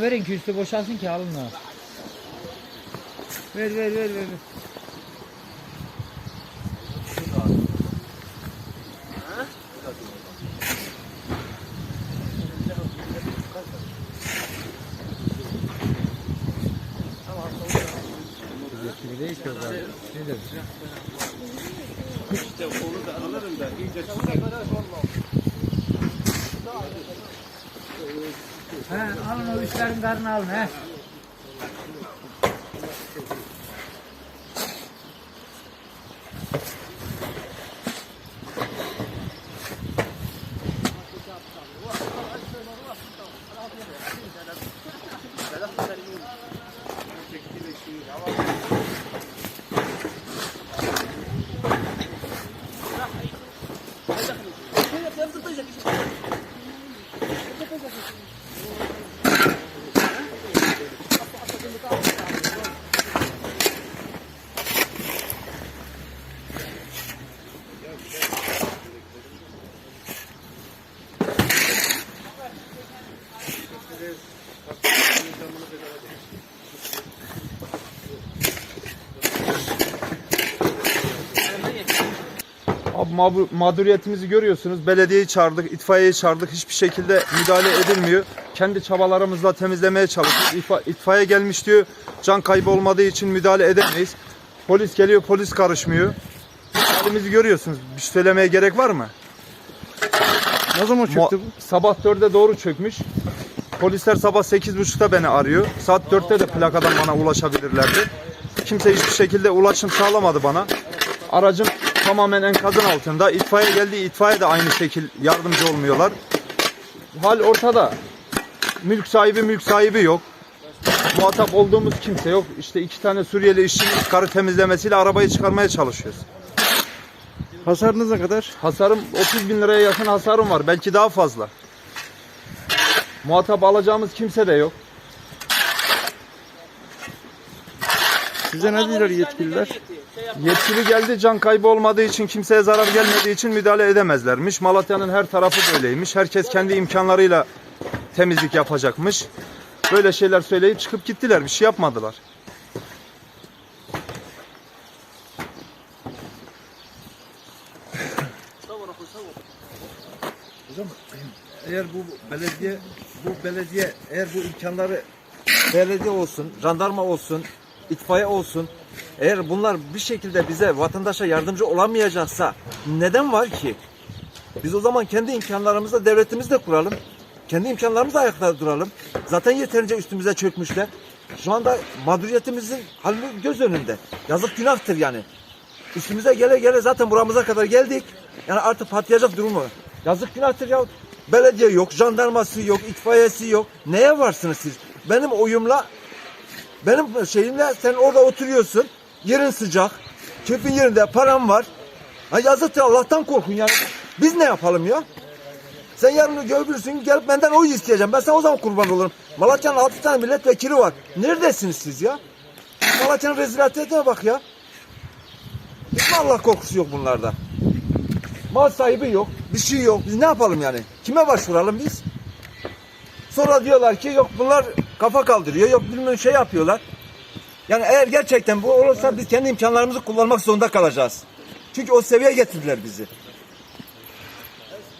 Verin ki üstü boşalsın ki alın ha. Ver ver ver ver. ver. İşte onu da alırım da iyice çizek. He alın o üstlerin karnını alın he. Mağduriyetimizi görüyorsunuz. Belediyeyi çağırdık, itfaiyeyi çağırdık. Hiçbir şekilde müdahale edilmiyor. Kendi çabalarımızla temizlemeye çalışıyoruz. İtfa- itfaiye gelmiş diyor. Can kaybı olmadığı için müdahale edemeyiz. Polis geliyor, polis karışmıyor. Halimizi görüyorsunuz. Bir şey söylemeye gerek var mı? Ne zaman çöktü bu? Sabah 4'e doğru çökmüş. Polisler sabah 8.30'da beni arıyor. Saat 4'te de plakadan bana ulaşabilirlerdi. Kimse hiçbir şekilde ulaşım sağlamadı bana. Aracım tamamen enkazın altında. İtfaiye geldi. itfaiye de aynı şekil yardımcı olmuyorlar. Hal ortada. Mülk sahibi mülk sahibi yok. Muhatap olduğumuz kimse yok. İşte iki tane Suriyeli işçinin karı temizlemesiyle arabayı çıkarmaya çalışıyoruz. Hasarınız ne kadar? Hasarım 30 bin liraya yakın hasarım var. Belki daha fazla. Muhatap alacağımız kimse de yok. Size ne diyorlar yetkililer? Yetkili geldi can kaybı olmadığı için kimseye zarar gelmediği için müdahale edemezlermiş. Malatya'nın her tarafı böyleymiş. Herkes kendi imkanlarıyla temizlik yapacakmış. Böyle şeyler söyleyip çıkıp gittiler. Bir şey yapmadılar. Hocam eğer bu belediye bu belediye eğer bu imkanları belediye olsun, jandarma olsun, itfaiye olsun eğer bunlar bir şekilde bize vatandaşa yardımcı olamayacaksa neden var ki? Biz o zaman kendi imkanlarımızla devletimizi de kuralım. Kendi imkanlarımızla ayakta duralım. Zaten yeterince üstümüze çökmüşler. Şu anda mağduriyetimizin halini göz önünde. Yazık günahtır yani. Üstümüze gele gele zaten buramıza kadar geldik. Yani artık patlayacak durum var. Yazık günahtır ya. Belediye yok, jandarması yok, itfaiyesi yok. Neye varsınız siz? Benim oyumla, benim şeyimle sen orada oturuyorsun. Yerin sıcak. Keyfin yerinde, param var. Ha yazıktır Allah'tan korkun yani. Biz ne yapalım ya? Sen yarın görürsün gelip benden oy isteyeceğim. Ben sana o zaman kurban olurum. Malatya'nın altı tane milletvekili var. Neredesiniz siz ya? Malatya'nın rezilatiyetine bak ya. Hiç mi Allah korkusu yok bunlarda? Mal sahibi yok, bir şey yok. Biz ne yapalım yani? Kime başvuralım biz? Sonra diyorlar ki yok bunlar kafa kaldırıyor, yok bilmem şey yapıyorlar. Yani eğer gerçekten bu olursa biz kendi imkanlarımızı kullanmak zorunda kalacağız. Çünkü o seviyeye getirdiler bizi.